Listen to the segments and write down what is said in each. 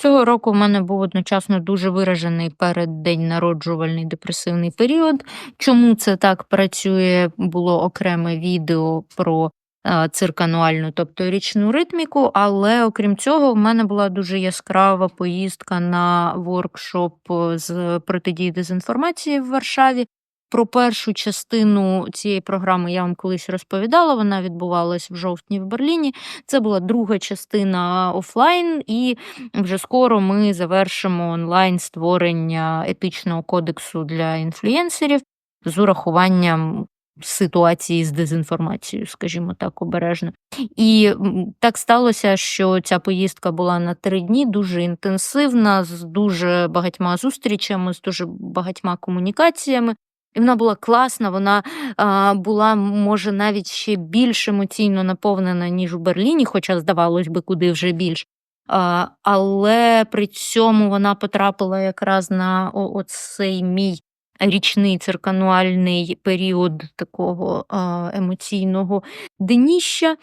Цього року в мене був одночасно дуже виражений переддень народжувальний депресивний період. Чому це так працює? Було окреме відео про е, циркануальну, тобто річну ритміку, але окрім цього, в мене була дуже яскрава поїздка на воркшоп з протидії дезінформації в Варшаві. Про першу частину цієї програми я вам колись розповідала. Вона відбувалась в жовтні в Берліні. Це була друга частина офлайн, і вже скоро ми завершимо онлайн створення етичного кодексу для інфлюєнсерів з урахуванням ситуації з дезінформацією, скажімо так, обережно. І так сталося, що ця поїздка була на три дні, дуже інтенсивна, з дуже багатьма зустрічами, з дуже багатьма комунікаціями. І вона була класна, вона а, була, може, навіть ще більш емоційно наповнена, ніж у Берліні, хоча, здавалось би, куди вже більш. А, Але при цьому вона потрапила якраз на оцей мій річний циркануальний період такого а, емоційного дніща.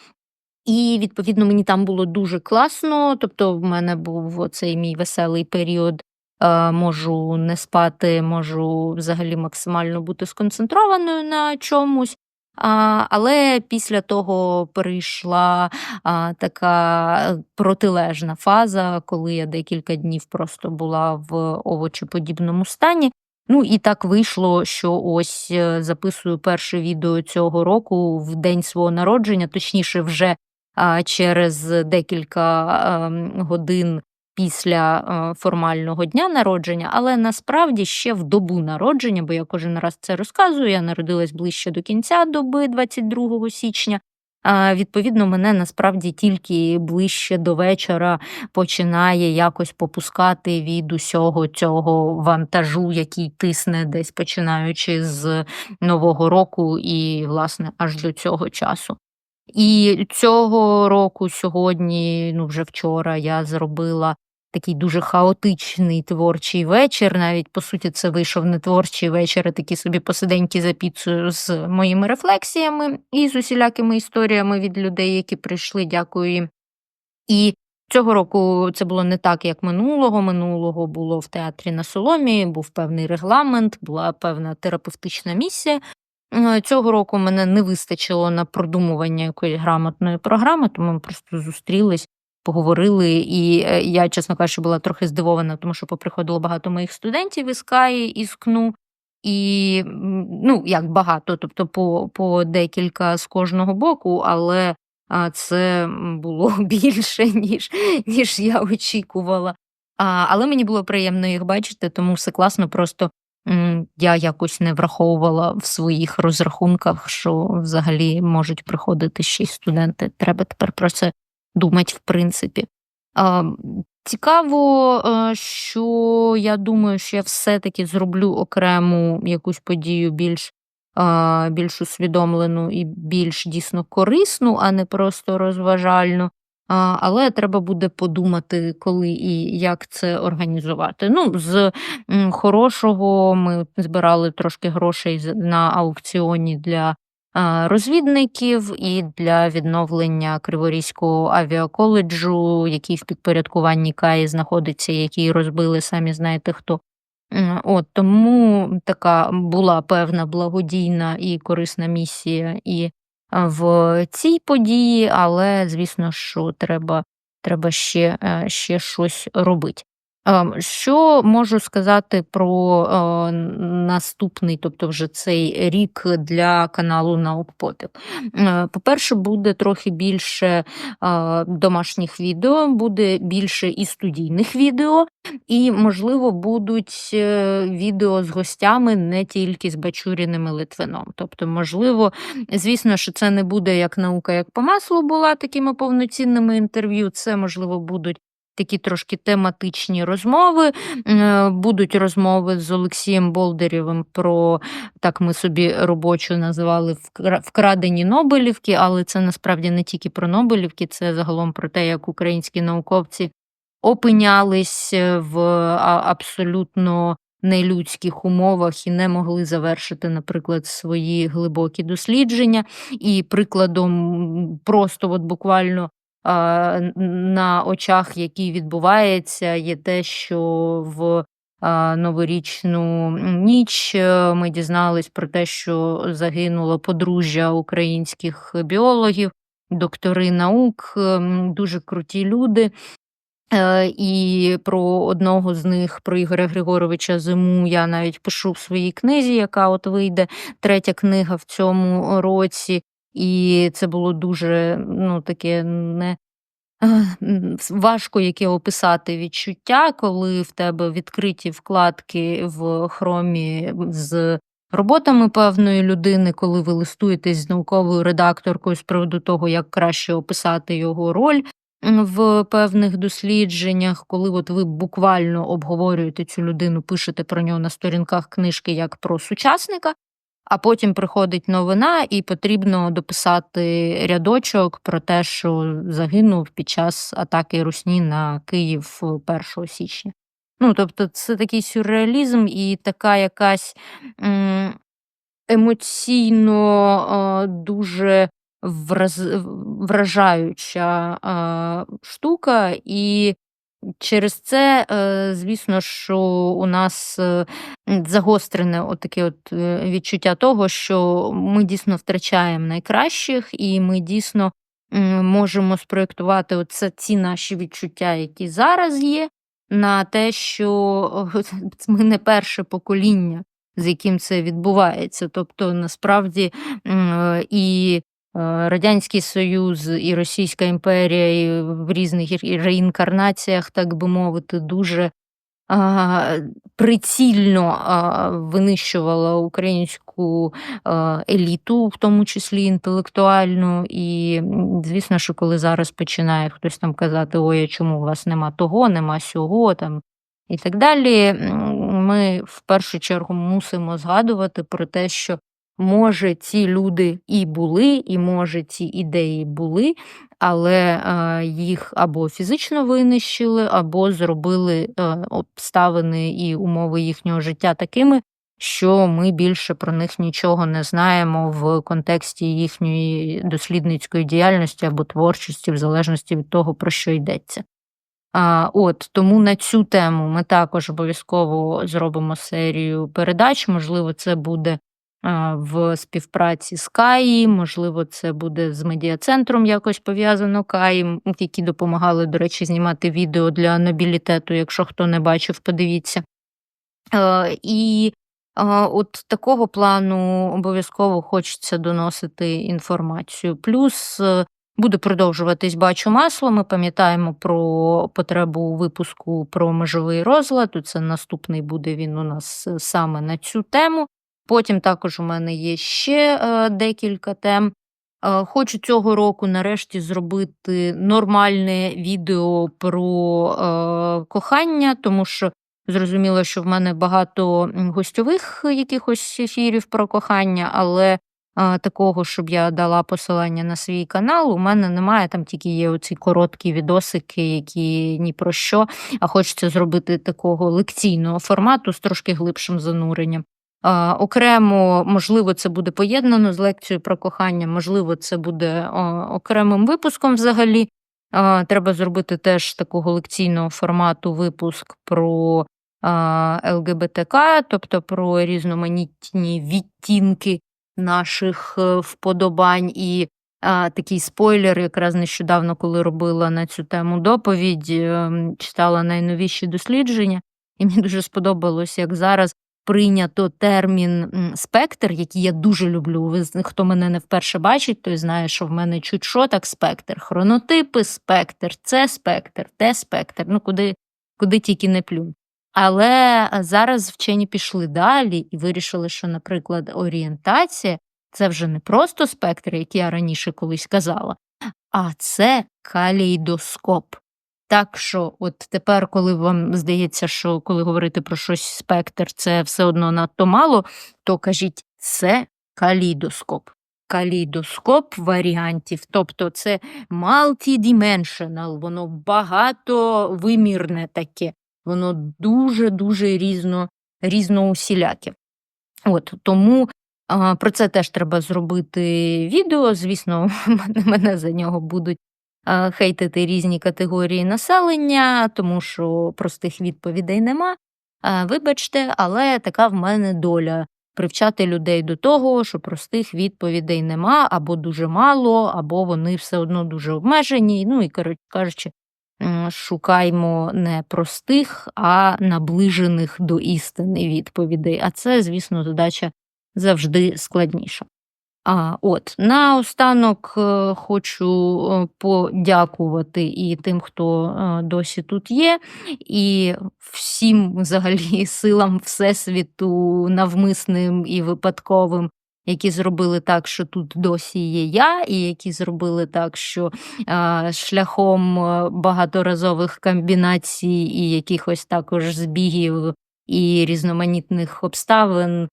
І, відповідно, мені там було дуже класно. Тобто, в мене був цей мій веселий період можу не спати, можу взагалі максимально бути сконцентрованою на чомусь. А, Але після того прийшла а, така протилежна фаза, коли я декілька днів просто була в овочеподібному стані. Ну і так вийшло, що ось е, записую перше відео цього року в день свого народження, точніше, вже а, через декілька а, ем, годин після е, формального дня народження, але насправді ще в добу народження, бо я кожен раз це розказую. Я народилась ближче до кінця доби 22 січня. Відповідно, мене насправді тільки ближче до вечора починає якось попускати від усього цього вантажу, який тисне десь починаючи з нового року і, власне, аж до цього часу. І цього року, сьогодні, ну вже вчора, я зробила такий дуже хаотичний творчий вечір. Навіть по суті, це вийшов не творчий вечір, а такі собі посиденьки за піцею з моїми рефлексіями і з усілякими історіями від людей, які прийшли. Дякую їм. І цього року це було не так, як минулого. Минулого було в театрі на Соломі, був певний регламент, була певна терапевтична місія. Е, цього року мене не вистачило на продумування якоїсь грамотної програми, тому ми просто зустрілись поговорили. І е, я, чесно кажучи, була трохи здивована, тому що поприходило багато моїх студентів із КАї, із КНУ. І ну, як багато, тобто по по декілька з кожного боку, але це було більше, ніж ніж я очікувала. А, Але мені було приємно їх бачити, тому все класно. Просто м, я якось не враховувала в своїх розрахунках, що взагалі можуть приходити ще й студенти. Треба тепер про це думати, в принципі. Цікаво, е, що я думаю, що я все-таки зроблю окрему якусь подію більш більш усвідомлену і більш дійсно корисну, а не просто розважальну. Але треба буде подумати, коли і як це організувати. Ну, З хорошого ми збирали трошки грошей на аукціоні для розвідників і для відновлення Криворізького авіаколеджу, який в підпорядкуванні Каї знаходиться, який розбили самі знаєте хто. От Тому така була певна благодійна і корисна місія і в цій події, але звісно, що треба треба ще, е, ще щось робити. Ем, що можу сказати про е, наступний, тобто вже цей рік для каналу Наукпопів? Е, по-перше, буде трохи більше е, домашніх відео, буде більше і студійних відео, і, можливо, будуть відео з гостями не тільки з Бачуріним і Литвином. Тобто, можливо, звісно, що це не буде як наука, як по маслу була такими повноцінними інтерв'ю. Це можливо будуть такі трошки тематичні розмови. Е, будуть розмови з Олексієм Болдерєвим про так ми собі робочу називали вкрадені Нобелівки, але це насправді не тільки про Нобелівки, це загалом про те, як українські науковці опинялись в абсолютно нелюдських умовах і не могли завершити, наприклад, свої глибокі дослідження. І прикладом просто от буквально на очах, який відбувається, є те, що в, новорічну, ніч, е, ми дізнались про те, що загинуло подружжя українських біологів, доктори наук, ем, дуже круті люди. Е, і про одного з них, про Ігоря Григоровича Зиму, я навіть пишу в своїй книзі, яка от вийде, третя книга в цьому році. І це було дуже, ну, таке не важко яке описати відчуття, коли в тебе відкриті вкладки в хромі з роботами певної людини, коли ви листуєтесь з науковою редакторкою з приводу того, як краще описати його роль, в певних дослідженнях, коли от ви буквально обговорюєте цю людину, пишете про нього на сторінках книжки як про сучасника. А потім приходить новина, і потрібно дописати рядочок про те, що загинув під час атаки Русні на Київ 1 січня. Ну, тобто, це такий сюрреалізм і така якась емоційно дуже враз, вражаюча штука, і Через це, е, звісно, що у нас е, загострене отаке от е, відчуття того, що ми дійсно втрачаємо найкращих, і ми дійсно можемо спроєктувати оце ці наші відчуття, які зараз є, на те, що ми не перше покоління, з яким це відбувається. Тобто, насправді і Радянський Союз і Російська імперія і в різних реінкарнаціях, так би мовити, дуже а, прицільно а, винищувала українську а, еліту, в тому числі інтелектуальну. І, звісно, що коли зараз починає хтось там казати, ой, чому у вас нема того, нема сього там. І так далі, ми в першу чергу мусимо згадувати про те, що Може, ці люди і були, і може, ці ідеї були, але е, їх або фізично винищили, або зробили е, обставини і умови їхнього життя такими, що ми більше про них нічого не знаємо в контексті їхньої дослідницької діяльності або творчості, в залежності від того, про що йдеться. А, От тому на цю тему ми також обов'язково зробимо серію передач. Можливо, це буде в співпраці з КАІ, можливо, це буде з медіа-центром якось пов'язано КАІ, які допомагали, до речі, знімати відео для нобілітету, якщо хто не бачив, подивіться. І от такого плану обов'язково хочеться доносити інформацію. Плюс е, буде продовжуватись бачу масло. Ми пам'ятаємо про потребу випуску про межовий розлад. Це наступний буде він у нас е, саме на цю тему. Потім також у мене є ще е, декілька тем. Е, хочу цього року нарешті зробити нормальне відео про е, кохання, тому що зрозуміло, що в мене багато гостьових якихось ефірів про кохання, але такого, щоб я дала посилання на свій канал, у мене немає. Там тільки є оці короткі відосики, які ні про що. А хочеться зробити такого лекційного формату з трошки глибшим зануренням. Окремо, можливо, це буде поєднано з лекцією про кохання, можливо, це буде окремим випуском взагалі. Треба зробити теж такого лекційного формату випуск про ЛГБТК, тобто про різноманітні відтінки наших е, вподобань. І такий спойлер, якраз нещодавно, коли робила на цю тему доповідь, ем, читала найновіші дослідження, і мені дуже сподобалось, як зараз прийнято термін спектр, який я дуже люблю. Ви хто мене не вперше бачить, той знає, що в мене чуть що так спектр. Хронотипи, спектр, це спектр, те спектр. Ну куди, куди тільки не плюнь. Але зараз вчені пішли далі і вирішили, що, наприклад, орієнтація це вже не просто спектр, як я раніше колись казала, а це калейдоскоп. Так що, от тепер, коли вам здається, що коли говорити про щось спектр, це все одно надто мало, то кажіть це калейдоскоп. Калейдоскоп варіантів, тобто це multidimensional, воно багатовимірне таке, воно дуже-дуже різно, різноусіляке. От Тому а, про це теж треба зробити відео. Звісно, мене за нього будуть хейтити різні категорії населення, тому що простих відповідей нема. Вибачте, але така в мене доля привчати людей до того, що простих відповідей нема, або дуже мало, або вони все одно дуже обмежені. Ну і коротше кажучи, м, шукаймо не простих, а наближених до істини відповідей. А це, звісно, задача завжди складніша. А, от, наостанок е, хочу е, подякувати і тим, хто е, досі тут є, і всім взагалі силам Всесвіту, навмисним і випадковим, які зробили так, що тут досі є я, і які зробили так, що шляхом багаторазових комбінацій і якихось також збігів і різноманітних обставин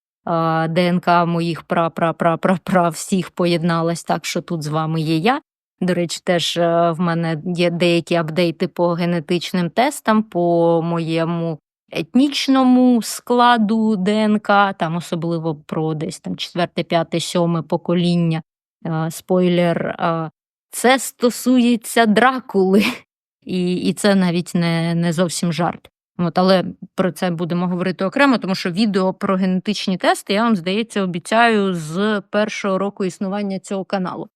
ДНК моїх пра-пра-пра-пра-пра всіх поєдналась так, що тут з вами є я. До речі, теж е, в мене є деякі апдейти по генетичним тестам, по моєму етнічному складу ДНК, там особливо про десь там четверте, п'яте, сьоме покоління. Е, Спойлер, е, це стосується дракули, і, і це навіть не, не зовсім жарт. От, але про це будемо говорити окремо, тому що відео про генетичні тести я вам, здається, обіцяю з першого року існування цього каналу.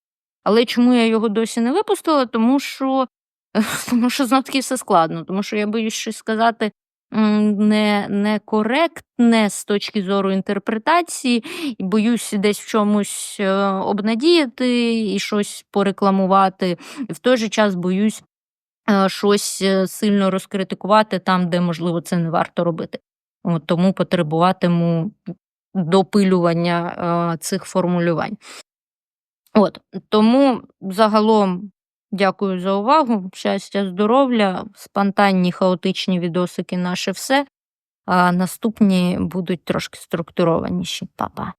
Але чому я його досі не випустила? Тому що, тому що знов таки все складно, тому що я боюсь щось сказати не, некоректне з точки зору інтерпретації, і боюсь десь в чомусь е, обнадіяти і щось порекламувати. І в той же час боюсь щось е, сильно розкритикувати там, де, можливо, це не варто робити. От, тому потребуватиму допилювання е, цих формулювань. От, тому загалом дякую за увагу. Щастя, здоров'я, спонтанні хаотичні відосики наше все. А наступні будуть трошки структурованіші. Па-па.